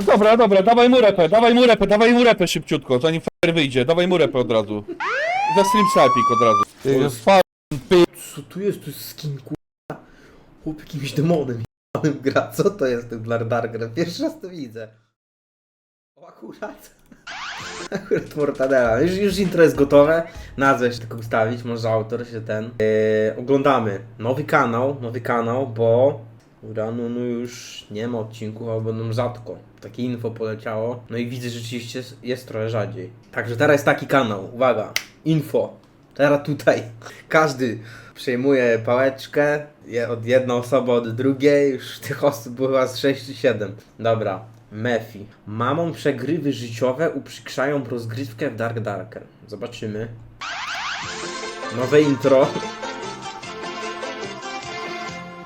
Dobra, dobra, dawaj mu repę, dawaj mu repę, dawaj mu repę szybciutko, zanim fajer wyjdzie, dawaj mu repę od razu. Za stream sniping od razu. Ty, fa- Co tu jest? Tu jest skin kurwa. Chłop jakimś demonem jebanym gra. Co to jest ten Blar Darker? Pierwszy raz to widzę. O akurat. Akurat Mortadela. Już, już intro jest gotowe. Nazwę jeszcze tylko ustawić, może autor się ten. Eee, oglądamy nowy kanał, nowy kanał, bo rano no już nie ma odcinków, albo będą rzadko. Takie info poleciało. No i widzę, że rzeczywiście jest, trochę rzadziej. Także teraz jest taki kanał. Uwaga. Info. Teraz tutaj. Każdy przejmuje pałeczkę. Od jedna osoba od drugiej. Już tych osób było chyba z 6 czy 7. Dobra. Mefi. Mamą przegrywy życiowe uprzykrzają rozgrywkę w Dark Darker. Zobaczymy. Nowe intro.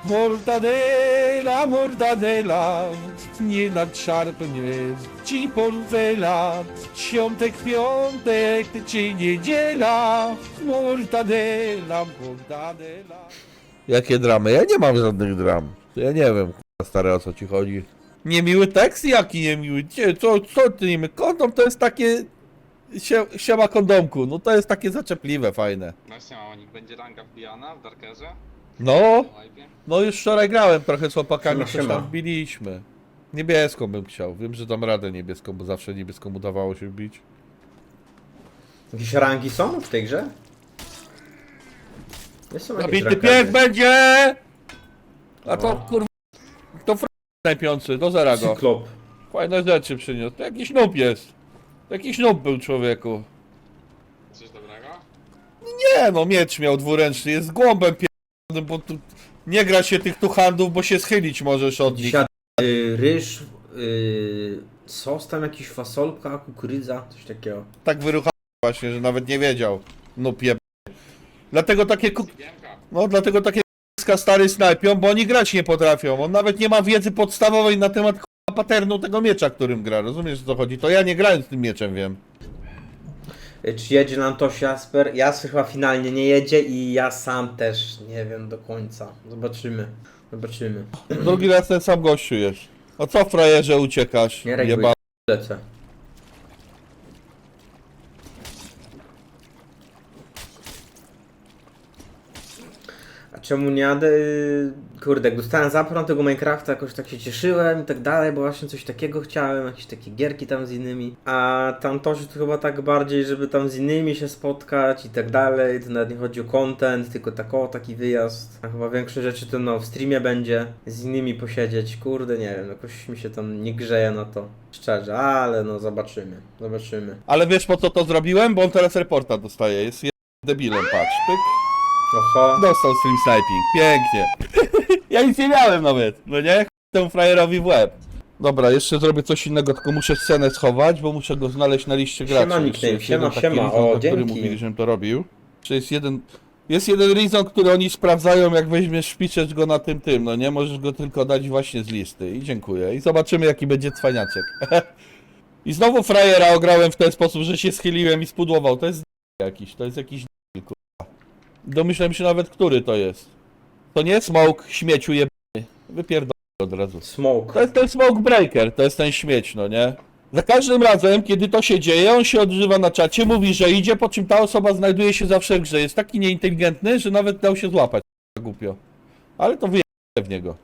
Mortadela, mortadela, nie nadszarpnie ci portfela. Świątek, piątek czy niedziela, mortadela, mortadela. Jakie dramy? Ja nie mam żadnych dram. Ja nie wiem, k***a, stary, o co ci chodzi. Niemiły tekst? Jaki niemiły? Gdzie, co, co ty niemy? Kondom to jest takie... Sie, siema kondomku, no to jest takie zaczepliwe, fajne. Właśnie, a niech będzie ranga wbijana w Darkerze? No? No już wczoraj grałem trochę z chłopakami, Siema, coś siema. tam wbiliśmy. Niebieską bym chciał. Wiem, że dam radę niebieską, bo zawsze niebieską udawało się wbić. Jakieś rangi są w tej grze? Nie są jakieś Zabity pies będzie! A to kurwa... To fr... najpiący, do zera go. Cyklop. Fajne rzeczy przyniósł. To jakiś noob jest. To jakiś noob był człowieku. Coś dobrego? Nie no, miecz miał dwuręczny, jest głąbem pierdolnym, bo tu... Nie gra się tych tu handów, bo się schylić możesz od nich. Siad... Y, ryż, y, sos tam jakiś fasolka, kukurydza, coś takiego. Tak wyruchał właśnie, że nawet nie wiedział. No pieb... Dlatego takie ku... No, dlatego takie k***ska stary snajpią, bo oni grać nie potrafią. On nawet nie ma wiedzy podstawowej na temat k***a paternu tego miecza, którym gra. Rozumiesz o co chodzi? To ja nie grałem z tym mieczem, wiem. Y, Czy jedzie nam to Jasper? Jasper chyba finalnie nie jedzie i ja sam też nie wiem do końca. Zobaczymy. Zobaczymy. Drugi raz ten sam gościu jest. O co frajerze uciekasz? Nie reaguj. Jeba... Lecę. A czemu nie jadę? Kurde, jak dostałem zapro na tego Minecrafta, jakoś tak się cieszyłem i tak dalej, bo właśnie coś takiego chciałem, jakieś takie gierki tam z innymi. A tam to, że to chyba tak bardziej, żeby tam z innymi się spotkać i tak dalej. To nawet nie chodzi o content, tylko tak o, taki wyjazd. A chyba większość rzeczy to no w streamie będzie, z innymi posiedzieć. Kurde, nie wiem, jakoś mi się tam nie grzeje na to. Szczerze, ale no zobaczymy, zobaczymy. Ale wiesz po co to zrobiłem? Bo on teraz reporta dostaje. Jest je- debilem, patrz. Pyk. Oho. Dostał stream sniping. Pięknie. Ja nic nie miałem nawet. No nie? Temu frajerowi w łeb. Dobra, jeszcze zrobię coś innego, tylko muszę scenę schować, bo muszę go znaleźć na liście graczy. Siema, nickname, jest siema, jeden taki siema, reason, o, który dzięki. mówili, żebym to robił. Czy jest jeden... Jest jeden reason, który oni sprawdzają, jak weźmiesz, wpiszesz go na tym, tym, no nie? Możesz go tylko dać właśnie z listy. I dziękuję. I zobaczymy, jaki będzie cwaniaczek. I znowu frajera ograłem w ten sposób, że się schyliłem i spudłował. To jest jakiś, to jest jakiś kurwa. Domyślam się nawet, który to jest. To nie smoke śmieciu jebany. Wypierdolę od razu. Smoke. To jest ten smoke breaker, to jest ten śmieć, no nie? Za każdym razem, kiedy to się dzieje, on się odżywa na czacie, mówi, że idzie, po czym ta osoba znajduje się zawsze w grze. Jest taki nieinteligentny, że nawet dał się złapać. Głupio. Ale to wyje w niego.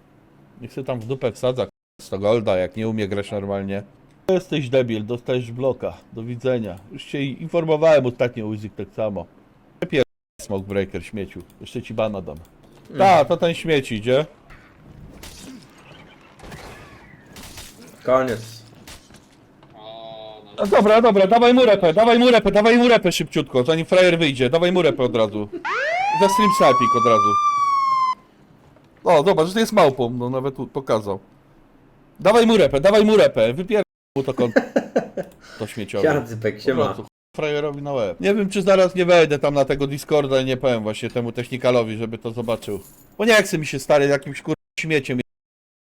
Niech się tam w dupę wsadza, 100 golda, jak nie umie grać normalnie. Jesteś debil, dostajesz bloka. Do widzenia. Już cię informowałem ostatnio, Uzik, tak samo. Lepiej smoke breaker, śmieciu. Jeszcze ci bana dam. Ta, to ten śmieć idzie. Koniec. No dobra, dobra, dawaj mu repę, dawaj mu repę, dawaj mu repę szybciutko, zanim frajer wyjdzie, dawaj mu repę od razu. Za stream sniping od razu. O, zobacz, że to jest małpą, no nawet tu pokazał. Dawaj mu repę, dawaj mu repę, wypier... mu to kąt... To śmieciowe. Jadzypek, Po siema. prostu, Frajerowi na łeb. Nie wiem, czy zaraz nie wejdę tam na tego Discorda i nie powiem właśnie temu technikalowi, żeby to zobaczył. Bo nie chce mi się stary jakimś kur... śmieciem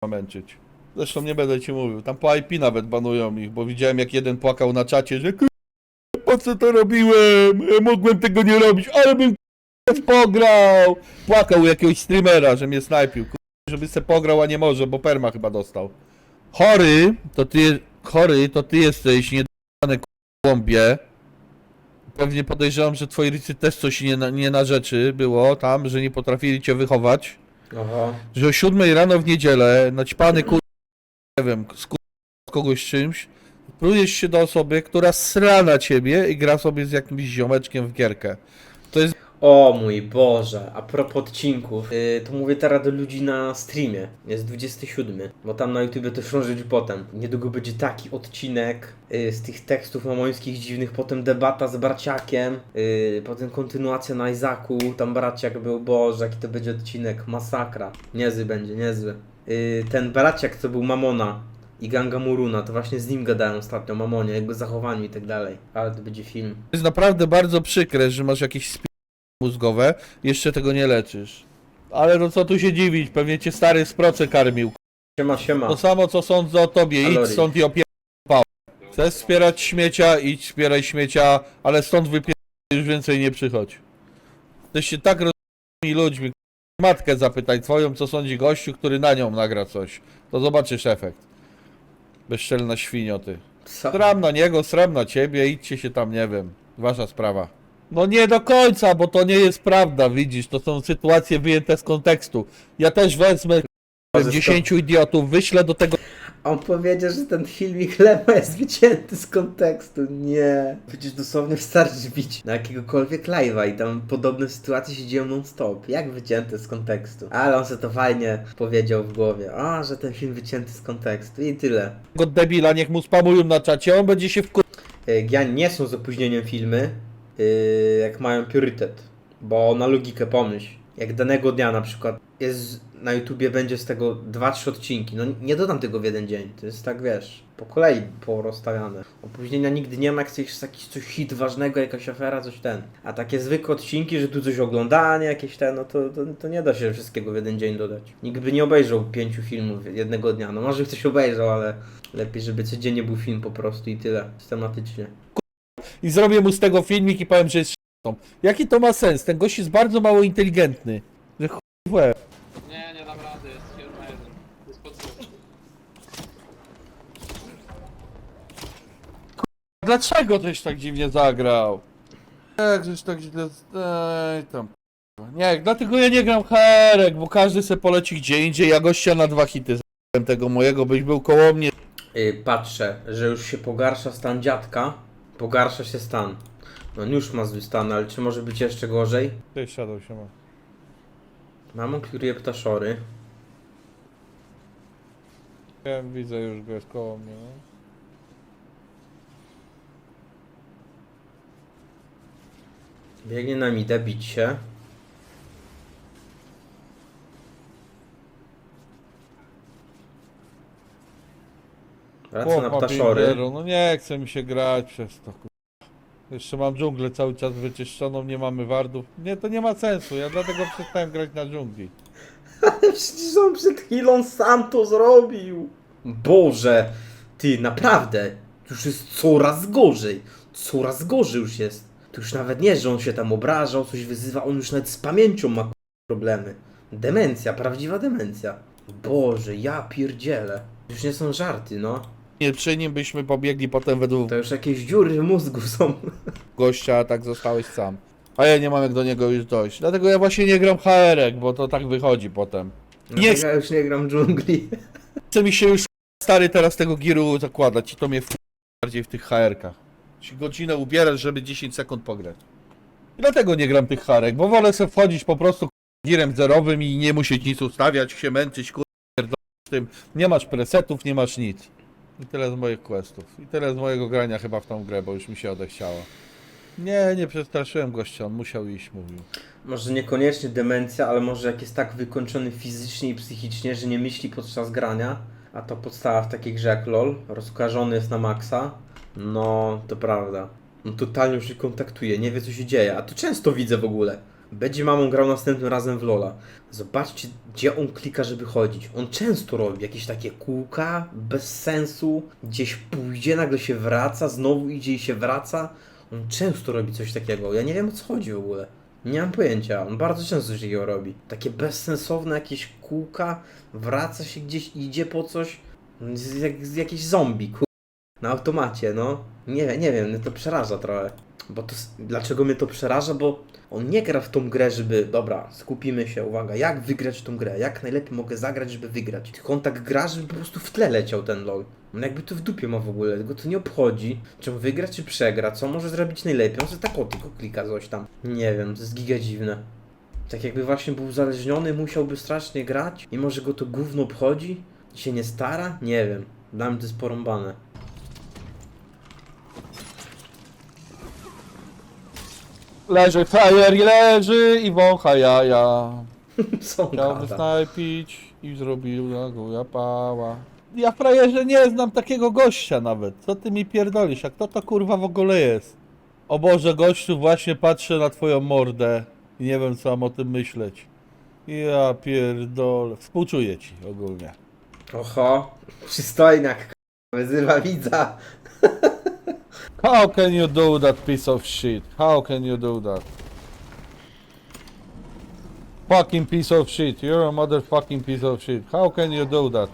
męczyć. Zresztą nie będę ci mówił, tam po IP nawet banują ich, bo widziałem jak jeden płakał na czacie, że "Kur- po co to robiłem, Ja mogłem tego nie robić, ale bym kur- pograł. Płakał u jakiegoś streamera, że mnie snajpił, kur- żeby se pograł, a nie może, bo perma chyba dostał. Chory, to ty chory, to ty jesteś niedane kłąbie. Pewnie podejrzewam, że twoi rodzice też coś nie na, nie na rzeczy było tam, że nie potrafili cię wychować. Oho. Że o 7 rano w niedzielę, naćpany kur... nie wiem, z kur... kogoś czymś, plujesz się do osoby, która sra na ciebie i gra sobie z jakimś ziomeczkiem w gierkę. To jest O mój Boże, a propos odcinków, yy, to mówię teraz do ludzi na streamie. Jest 27, bo tam na YouTube też żyć potem. Niedługo będzie taki odcinek yy, z tych tekstów mamońskich dziwnych, potem debata z Braciakiem, yy, potem kontynuacja na Izaku, tam Braciak był, Boże, jaki to będzie odcinek, masakra. Niezły będzie, niezły. Yy, ten Braciak, co był Mamona i Ganga Muruna, to właśnie z nim gadałem ostatnio, Mamonie, jego zachowaniu i tak dalej. Ale to będzie film. jest naprawdę bardzo przykre, że masz jakieś. Mózgowe, jeszcze tego nie leczysz. Ale no co tu się dziwić, pewnie cię stary z proce karmił. Siema, siema. To samo co sądzę o tobie, idź stąd i opier... Chcesz wspierać śmiecia, idź wspieraj śmiecia, ale stąd wypier... już więcej nie przychodź. Jesteście tak rozumnymi ludźmi. Matkę zapytaj twoją, co sądzi gościu, który na nią nagra coś. To zobaczysz efekt. Bezczelna świnio ty. Sram na niego, sram na ciebie, idźcie się tam, nie wiem. Wasza sprawa. No nie do końca, bo to nie jest prawda, widzisz, to są sytuacje wyjęte z kontekstu. Ja też wezmę Ze 10 idiotów, wyślę do tego On powiedział, że ten filmik Lema jest wycięty z kontekstu. Nie. Przecież dosłownie wystarczy bić na jakiegokolwiek live'a i tam podobne sytuacje się dzieją non-stop. Jak wycięte z kontekstu? Ale on sobie to fajnie powiedział w głowie. A, że ten film wycięty z kontekstu i tyle. debila, niech mu spamują na czacie, on będzie się wkur... Yy, Ja nie są z opóźnieniem filmy, jak mają priorytet. Bo na logikę pomyśl. Jak danego dnia na przykład jest na YouTubie będzie z tego 2-3 odcinki. No nie dodam tego w jeden dzień. To jest tak wiesz, po kolei porozstawiane. Opóźnienia nigdy nie ma, jak jest jakiś coś hit ważnego, jakaś afera, coś ten. A takie zwykłe odcinki, że tu coś oglądanie, jakieś ten, no to, to, to nie da się wszystkiego w jeden dzień dodać. Nikt by nie obejrzał pięciu filmów jednego dnia. No może ktoś obejrzał, ale lepiej, żeby codziennie był film po prostu i tyle. Systematycznie. I zrobię mu z tego filmik i powiem, że jest sz**tą. Jaki to ma sens? Ten gość jest bardzo mało inteligentny. Że chuj w łeb. Nie, nie dam rady, jest na jeden. Jest. Dlaczego żeś tak dziwnie zagrał? Jak żeś tak źle... Ej, tam... Nie, dlatego ja nie gram herek, bo każdy se poleci gdzie indziej. Ja gościa na dwa hity z tego mojego, byś był koło mnie. Yy, patrzę, że już się pogarsza stan dziadka. Pogarsza się stan. No już ma zły stan, ale czy może być jeszcze gorzej? Ty siadał się ma. Mamą kliruje ptaszory. Ja widzę już go jest koło mnie. No. Biegnie na midę bić się. Wraca na ptaszory. No nie chce mi się grać przez to. Jeszcze mam dżunglę cały czas wyczyszczoną, nie mamy wardów. Nie, to nie ma sensu, ja dlatego przestałem grać na dżungli. Przecież on przed chwilą sam to zrobił. Boże, ty naprawdę, już jest coraz gorzej. Coraz gorzej już jest. To już nawet nie, że on się tam obrażał, coś wyzywa, on już nawet z pamięcią ma problemy. Demencja, prawdziwa demencja. Boże, ja pierdzielę. Już nie są żarty, no. Nie, byśmy pobiegli potem według To już jakieś dziury w mózgu są. gościa, a tak zostałeś sam. A ja nie mam jak do niego już dojść. Dlatego ja właśnie nie gram HR-ek, bo to tak wychodzi potem. Nie Nie. Ja już nie gram dżungli. Chce mi się już stary teraz tego giru zakładać i to mnie w... bardziej w tych HR-kach. Ci godzinę ubierać, żeby 10 sekund pograć. I dlatego nie gram tych HR-ek, bo wolę sobie wchodzić po prostu girem zerowym i nie musieć nic ustawiać, się męczyć, kur... z tym. Nie masz presetów, nie masz nic. I tyle z moich questów. I tyle z mojego grania chyba w tą grę, bo już mi się odechciało. Nie, nie przestraszyłem gościa, on musiał iść, mówił. Może niekoniecznie demencja, ale może jak jest tak wykończony fizycznie i psychicznie, że nie myśli podczas grania, a to podstawa w takiej grze jak LOL, rozkojarzony jest na maksa, no to prawda. On totalnie już się kontaktuje, nie wie co się dzieje, a to często widzę w ogóle. Będzie mamą grał następnym razem w LOLa. Zobaczcie, gdzie on klika, żeby chodzić. On często robi jakieś takie kółka bez sensu, gdzieś pójdzie, nagle się wraca, znowu idzie i się wraca. On często robi coś takiego. Ja nie wiem o co chodzi w ogóle. Nie mam pojęcia. On bardzo często coś takiego robi. Takie bezsensowne jakieś kółka, wraca się gdzieś, idzie po coś. Jak, jakieś zombie, kur... Na automacie, no. Nie, nie wiem, to przeraża trochę. Bo to, dlaczego mnie to przeraża? Bo on nie gra w tą grę, żeby, dobra, skupimy się, uwaga, jak wygrać tą grę, jak najlepiej mogę zagrać, żeby wygrać. Tylko on tak gra, żeby po prostu w tle leciał ten LoL. On jakby to w dupie ma w ogóle, go to nie obchodzi, czy on wygra, czy przegra, co może zrobić najlepiej. On sobie tak o tylko klika coś tam. Nie wiem, to jest giga dziwne. Tak jakby właśnie był uzależniony, musiałby strasznie grać i może go to gówno obchodzi? Się nie stara? Nie wiem. Dla mnie to jest porąbane. Leży frajer i leży i wącha jaja. Są Chciał gada. wysnajpić i zrobił na góra pała. Ja frajerze nie znam takiego gościa nawet. Co ty mi pierdolisz? A kto to kurwa w ogóle jest? O Boże, gościu, właśnie patrzę na twoją mordę i nie wiem co mam o tym myśleć. Ja pierdolę. Współczuję ci ogólnie. Oho, przystojniak k***a, wyzywa widza. How can you do that piece of shit? How can you do that? Fucking piece of shit. You're a motherfucking piece of shit. How can you do that?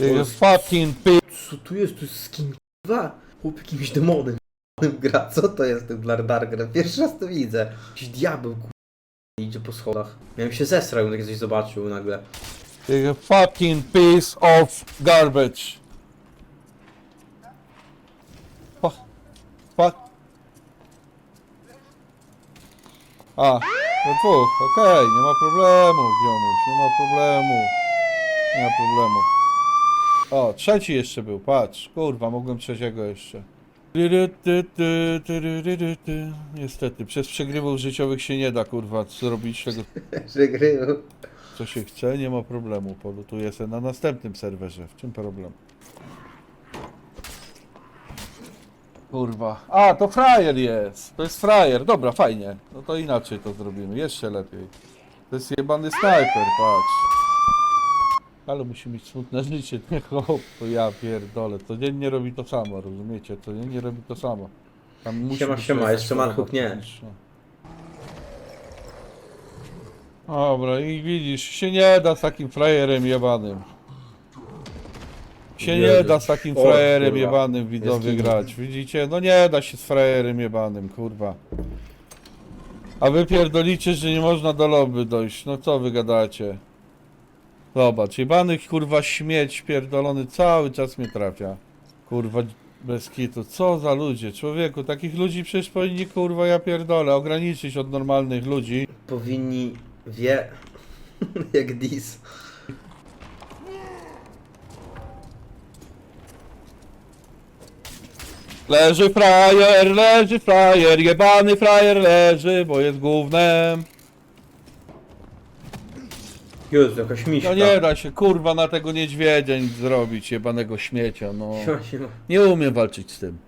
You're a fucking piece. Co tu jest? Tu jest skin k***a? Chłop jakimś demonem k***ym gra. Co to jest ten Blardarger? Pierwszy raz to widzę. Jakiś diabeł k***a idzie po schodach. Miałem się zesrał, jak coś zobaczył nagle. You're a fucking piece of garbage. Fuck. Fuck. A, do dwóch, okej, nie ma problemu, ziomuś, nie ma problemu. Nie ma problemu. O, trzeci jeszcze był, patrz, kurwa, mogłem trzeciego jeszcze. Niestety, przez przegrywów życiowych się nie da, kurwa, zrobić tego, gry. Co się chce, nie ma problemu. Polutuję sobie na następnym serwerze. W czym problem? Kurwa. A, to frajer jest. To jest frajer. Dobra, fajnie. No to inaczej to zrobimy. Jeszcze lepiej. To jest jebany snajper, patrz. Ale musi mieć smutne życie, nie chłop. To ja pierdolę. Codziennie robi to samo, rozumiecie? Codziennie robi to samo. Tam musi Siema, być siema, jakaś jeszcze Marchuk nie. Dobra, i widzisz, się nie da z takim frajerem jebanym. Się nie da z takim O, frajerem kurwa. jebanym widzowie Jest grać. Widzicie? No nie da się z frajerem jebanym, kurwa. A wy pierdolicie, że nie można do lobby dojść. No co wy gadacie? Zobacz, jebany kurwa śmieć pierdolony cały czas mnie trafia. Kurwa bez kitu. Co za ludzie? Człowieku, takich ludzi przecież powinni kurwa ja pierdolę ograniczyć od normalnych ludzi. Powinni wie jak dis. Leży frajer, leży frajer, jebany frajer leży, bo jest gównem. Jezu, jakaś miśka. No nie da się kurwa na tego niedźwiedzia nic zrobić, jebanego śmiecia, no. Siema, siema. Nie umiem walczyć z tym.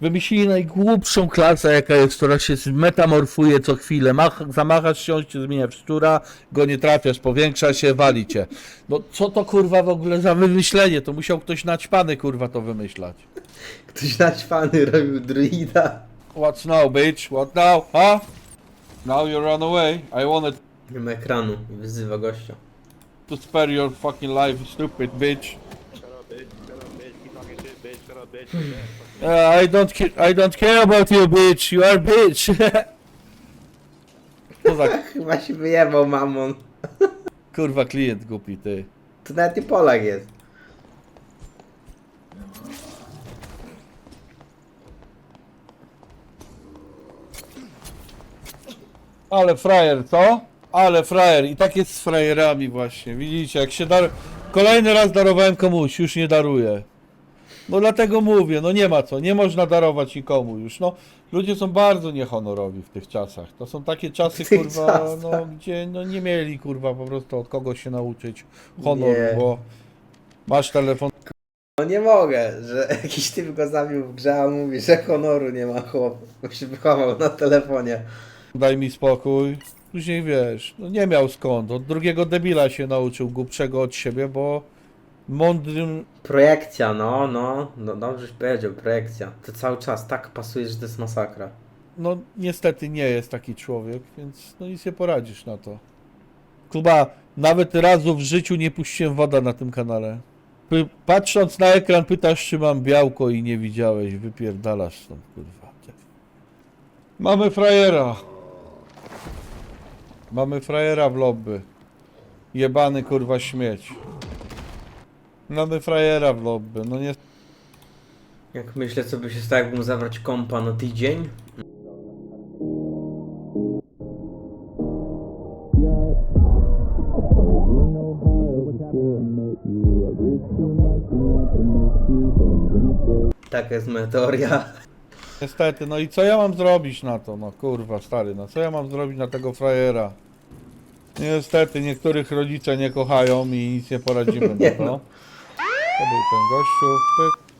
Wymyślili najgłupszą klasę, jaka jest, która się metamorfuje co chwilę. Mach, zamachasz się, on się zmienia w szczura, go nie trafiasz, powiększa się, wali cię. No co to kurwa w ogóle za wymyślenie? To musiał ktoś naćpany kurwa to wymyślać. Ktoś naćpany robił druida. What's now, bitch? What now? Huh? Now you run away. I wanted Nie ma ekranu i wyzywa gościa. to spare your fucking life, stupid bitch. Shut up, bitch. Shut up, bitch. Keep talking shit, bitch. Shut up, bitch. Uh, I don't ca- I don't care about you, bitch. You are bitch. Co za Chyba się wyjebał mamon. kurwa klient głupi ty. To nawet nie Polak jest. Ale frajer, co? Ale frajer. I tak jest z frajerami właśnie. Widzicie, jak się dar... Kolejny raz darowałem komuś, już nie daruję. No dlatego mówię, no nie ma co, nie można darować nikomu już. No, ludzie są bardzo niehonorowi w tych czasach. To są takie czasy, tych kurwa, czasach. no, gdzie no, nie mieli, kurwa, po prostu od kogoś się nauczyć honoru, Nie. bo masz telefon, No nie mogę, że jakiś typ go zabił w grze, a mówi, że honoru nie ma chłop. Bo się wychował na telefonie. daj mi spokój. Później wiesz, no nie miał skąd. Od drugiego debila się nauczył głupszego od siebie, bo mądrym Projekcja, no, no, no dobrześ powiedział, projekcja. To cały czas tak pasuje, że to jest masakra. no niestety nie jest taki człowiek, więc no nic nie poradzisz na to. Kuba, nawet razu w życiu nie puściłem woda na tym kanale. Py- Patrząc na ekran pytasz, czy mam białko i nie widziałeś. Wypierdalasz stąd, kurwa. Mamy frajera. Mamy frajera w lobby. Jebany kurwa śmieć. Mamy frajera w lobby. No nie... Jak myślę, co by się stało, jakbym zabrać kompa na tydzień? Taka jest moja teoria. Niestety, no i co ja mam zrobić na to? No kurwa, stary, no co ja mam zrobić na tego frajera? Niestety, niektórych rodzice nie kochają i nic nie poradzimy Nie na to. no. To ten gościu, pyk.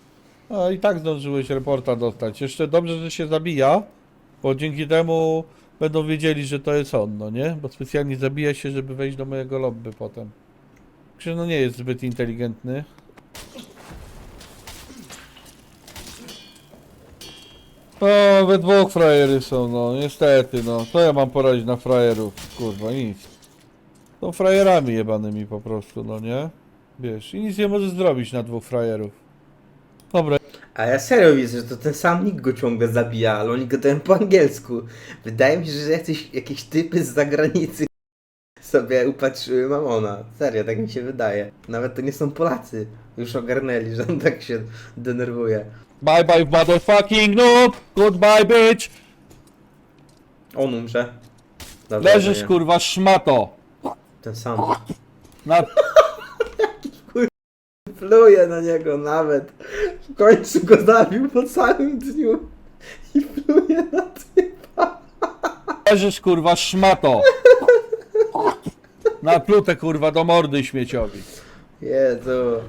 No i tak zdążyłeś reporta dostać. Jeszcze dobrze, że się zabija, bo dzięki temu będą wiedzieli, że to jest on, no nie? Bo specjalnie zabija się, żeby wejść do mojego lobby potem. Także no nie jest zbyt inteligentny. O, we dwóch frajery są, no niestety, no. Co ja mam poradzić na frajerów? Kurwa, nic. Są frajerami jebanymi po prostu, no nie? Wiesz, i nic nie możesz zrobić na dwóch frajerów. Dobra, A ja serio widzę, że to ten sam nick go ciągle zabija, ale oni gadają po angielsku. Wydaje mi się, że jacyś, jakieś typy z zagranicy sobie upatrzyły Mamona. Serio, tak mi się wydaje. Nawet to nie są Polacy. Już ogarnęli, że on tak się denerwuje. bye bye motherfucking noob! Goodbye bitch! On umrze. Dobra, Leżysz nie. kurwa szmato! Ten sam. Na... Pluje na niego nawet. W końcu go zabił po całym dniu. I pluje na typa. Leżysz kurwa szmato! Na plutę kurwa do mordy śmieciowi. Jezu.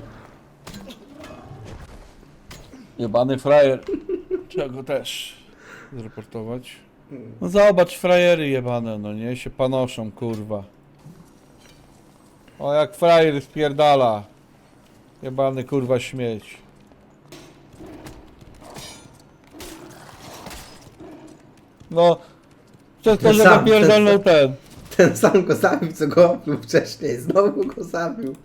Jebany frajer. Trzeba go też zreportować. No zobacz, frajery jebane, no nie? Się panoszą, kurwa. O, jak frajer spierdala. Jebany, kurwa, śmieć. No, przez to, Ten że sam, go pierdolnął ten ten. Sam go zabił, co go opluł wcześniej. Znowu go zabił.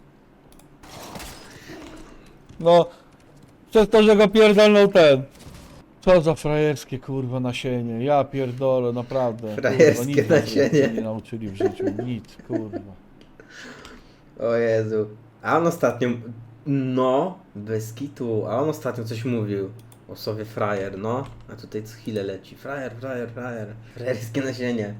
No, przez to, że go pierdolnął ten. Co za frajerskie kurwa nasienie. Ja pierdolę, naprawdę. Frajerskie kurwa, nic nasienie. Nie nauczyli w życiu. Nic, kurwa. O Jezu. A on ostatnio... No, bez kitu. A on ostatnio coś mówił. O sobie frajer, no. A tutaj co chwilę leci. Frajer, frajer, frajer. Frajerskie nasienie.